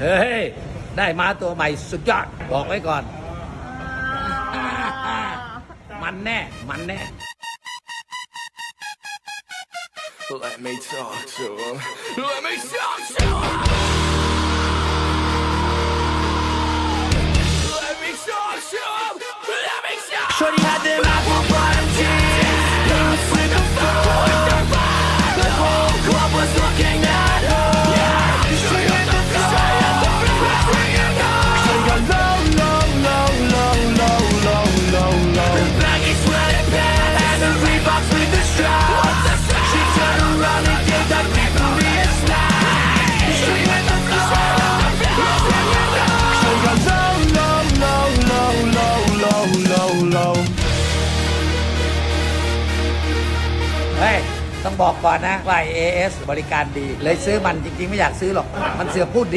เฮ้ย ได้มาตัวใหม่สุดยอด บอกไว้ก่อน มันแน่ มันแน่ Let me talk to him. Let me talk to him. Let me talk to him. Let me talk. Shorty had them apple bottom ต้องบอกก่อนนะว่า AS บริการดี เลยซื้อมันจริงๆ ไม่อยากซื้อหรอก มันเสือพูดดี